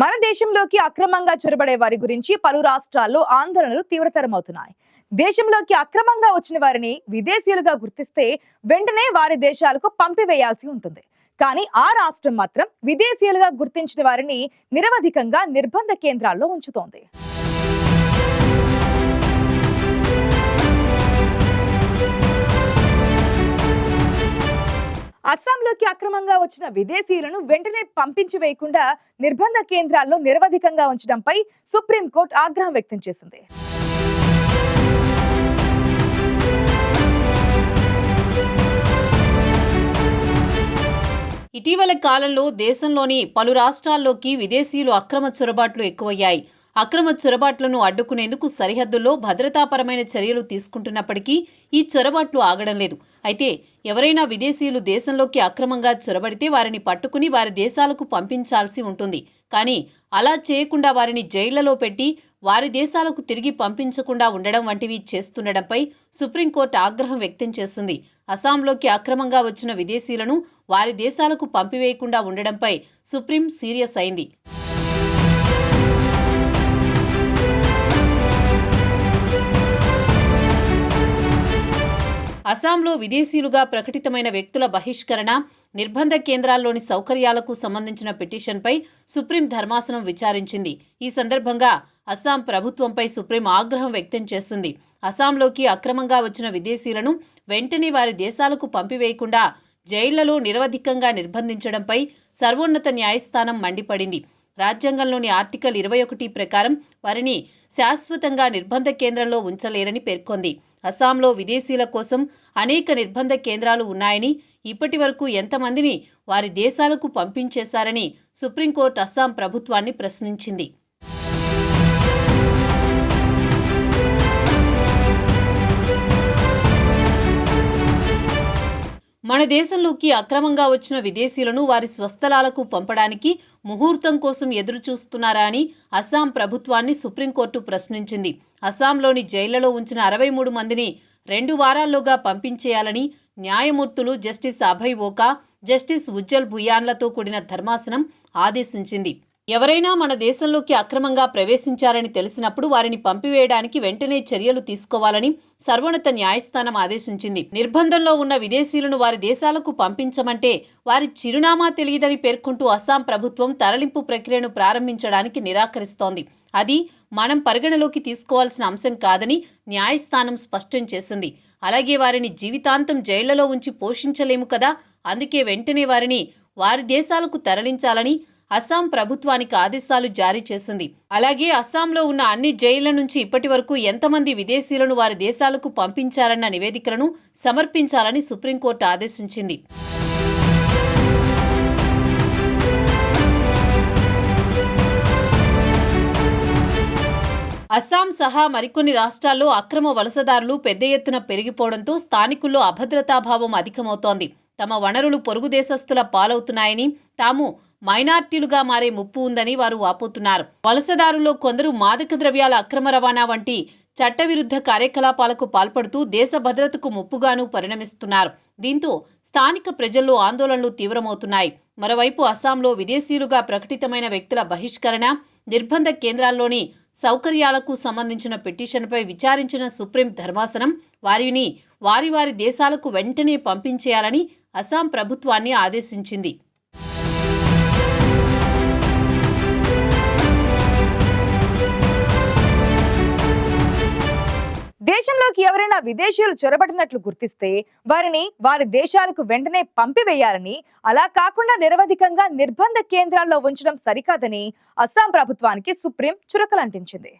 మన దేశంలోకి అక్రమంగా చొరబడే వారి గురించి పలు రాష్ట్రాల్లో ఆందోళనలు తీవ్రతరమవుతున్నాయి. దేశంలోకి అక్రమంగా వచ్చిన వారిని విదేశీయులుగా గుర్తిస్తే వెంటనే వారి దేశాలకు పంపివేయాల్సి ఉంటుంది. కానీ ఆ రాష్ట్రం మాత్రం విదేశీయులుగా గుర్తించిన వారిని నిరవధికంగా నిర్బంధ కేంద్రాల్లో ఉంచుతోంది. అస్సాంలోకి అక్రమంగా వచ్చిన విదేశీయులను వెంటనే పంపించి వేయకుండా నిర్బంధ కేంద్రాల్లో నిరవధికంగా ఉంచడంపై సుప్రీంకోర్టు ఆగ్రహం వ్యక్తం చేసింది. ఇటీవల కాలంలో దేశంలోని పలు రాష్ట్రాల్లోకి విదేశీయులు అక్రమ చొరబాట్లు ఎక్కువయ్యాయి. అక్రమ చొరబాట్లను అడ్డుకునేందుకు సరిహద్దుల్లో భద్రతాపరమైన చర్యలు తీసుకుంటున్నప్పటికీ ఈ చొరబాట్లు ఆగడం లేదు. అయితే ఎవరైనా విదేశీయులు దేశంలోకి అక్రమంగా చొరబడితే వారిని పట్టుకుని వారి దేశాలకు పంపించాల్సి ఉంటుంది. కానీ అలా చేయకుండా వారిని జైళ్ళలో పెట్టి వారి దేశాలకు తిరిగి పంపించకుండా ఉండడం వంటివి చేస్తుండడంపై సుప్రీంకోర్టు ఆగ్రహం వ్యక్తం చేసింది అస్సాంలోకి అక్రమంగా వచ్చిన విదేశీయులను వారి దేశాలకు పంపివేయకుండా ఉండడంపై సుప్రీం సీరియస్ అయింది. అస్సాంలో విదేశీయులుగా ప్రకటితమైన వ్యక్తుల బహిష్కరణ నిర్బంధ కేంద్రాల్లోని సౌకర్యాలకు సంబంధించిన పిటిషన్పై సుప్రీం ధర్మాసనం విచారించింది. ఈ సందర్భంగా అస్సాం ప్రభుత్వంపై సుప్రీం ఆగ్రహం వ్యక్తం చేసింది అస్సాంలోకి అక్రమంగా వచ్చిన విదేశీయులను వెంటనే వారి దేశాలకు పంపివేయకుండా జైళ్ళలో నిరవధికంగా నిర్బంధించడంపై సర్వోన్నత న్యాయస్థానం మండిపడింది. రాజ్యాంగంలోని ఆర్టికల్ ఇరవై ఒకటి ప్రకారం వారిని శాశ్వతంగా నిర్బంధ కేంద్రంలో ఉంచలేరని పేర్కొంది. అస్సాంలో విదేశీయుల కోసం అనేక నిర్బంధ కేంద్రాలు ఉన్నాయని ఇప్పటి వరకు ఎంతమందిని వారి దేశాలకు పంపించేశారని సుప్రీంకోర్టు అస్సాం ప్రభుత్వాన్ని ప్రశ్నించింది. మన దేశంలోకి అక్రమంగా వచ్చిన విదేశీయులను వారి స్వస్థలాలకు పంపడానికి ముహూర్తం కోసం ఎదురు చూస్తున్నారా అని అస్సాం ప్రభుత్వాన్ని సుప్రీంకోర్టు ప్రశ్నించింది. అస్సాంలోని జైళ్ళలో ఉంచిన అరవై మూడు మందిని రెండు వారాల్లోగా పంపించేయాలని న్యాయమూర్తులు జస్టిస్ అభయ్ ఓకా జస్టిస్ ఉజ్జల్ భుయాన్లతో కూడిన ధర్మాసనం ఆదేశించింది. ఎవరైనా మన దేశంలోకి అక్రమంగా ప్రవేశించారని తెలిసినప్పుడు వారిని పంపివేయడానికి వెంటనే చర్యలు తీసుకోవాలని సర్వోన్నత న్యాయస్థానం ఆదేశించింది. నిర్బంధంలో ఉన్న విదేశీయులను వారి దేశాలకు పంపించమంటే వారి చిరునామా తెలియదని పేర్కొంటూ అస్సాం ప్రభుత్వం తరలింపు ప్రక్రియను ప్రారంభించడానికి నిరాకరిస్తోంది. అది మనం పరిగణలోకి తీసుకోవాల్సిన అంశం కాదని న్యాయస్థానం స్పష్టం చేసింది. అలాగే వారిని జీవితాంతం జైళ్ళలో ఉంచి పోషించలేము కదా అందుకే వెంటనే వారిని వారి దేశాలకు తరలించాలని అస్సాం ప్రభుత్వానికి ఆదేశాలు జారీ చేసింది. అలాగే అస్సాంలో ఉన్న అన్ని జైళ్ళ నుంచి ఇప్పటి వరకు ఎంతమంది విదేశీయులను వారి దేశాలకు పంపించారన్న నివేదికలను సమర్పించాలని సుప్రీంకోర్టు ఆదేశించింది. అస్సాం సహా మరికొన్ని రాష్ట్రాల్లో అక్రమ వలసదారులు పెద్ద ఎత్తున పెరిగిపోవడంతో స్థానికుల్లో అభద్రతాభావం అధికమవుతోంది. తమ వనరులు పొరుగు దేశస్థుల పాలవుతున్నాయని తాము మైనార్టీలుగా మారే ముప్పు ఉందని వారు వాపోతున్నారు. వలసదారుల్లో కొందరు మాదక ద్రవ్యాల అక్రమ రవాణా వంటి చట్టవిరుద్ధ కార్యకలాపాలకు పాల్పడుతూ దేశ భద్రతకు ముప్పుగాను పరిణమిస్తున్నారు. దీంతో స్థానిక ప్రజల్లో ఆందోళనలు తీవ్రమవుతున్నాయి. మరోవైపు అస్సాంలో విదేశీయులుగా ప్రకటితమైన వ్యక్తుల బహిష్కరణ నిర్బంధ కేంద్రాల్లోని సౌకర్యాలకు సంబంధించిన పిటిషన్పై విచారించిన సుప్రీం ధర్మాసనం వారిని వారి వారి దేశాలకు వెంటనే పంపించేయాలని అస్సాం ప్రభుత్వాన్ని ఆదేశించింది. దేశంలోకి ఎవరైనా విదేశీయులు చొరబడినట్లు గుర్తిస్తే వారిని వారి దేశాలకు వెంటనే పంపివేయాలని అలా కాకుండా నిరవధికంగా నిర్బంధ కేంద్రాల్లో ఉంచడం సరికాదని అస్సాం ప్రభుత్వానికి సుప్రీం చురకలంటించింది.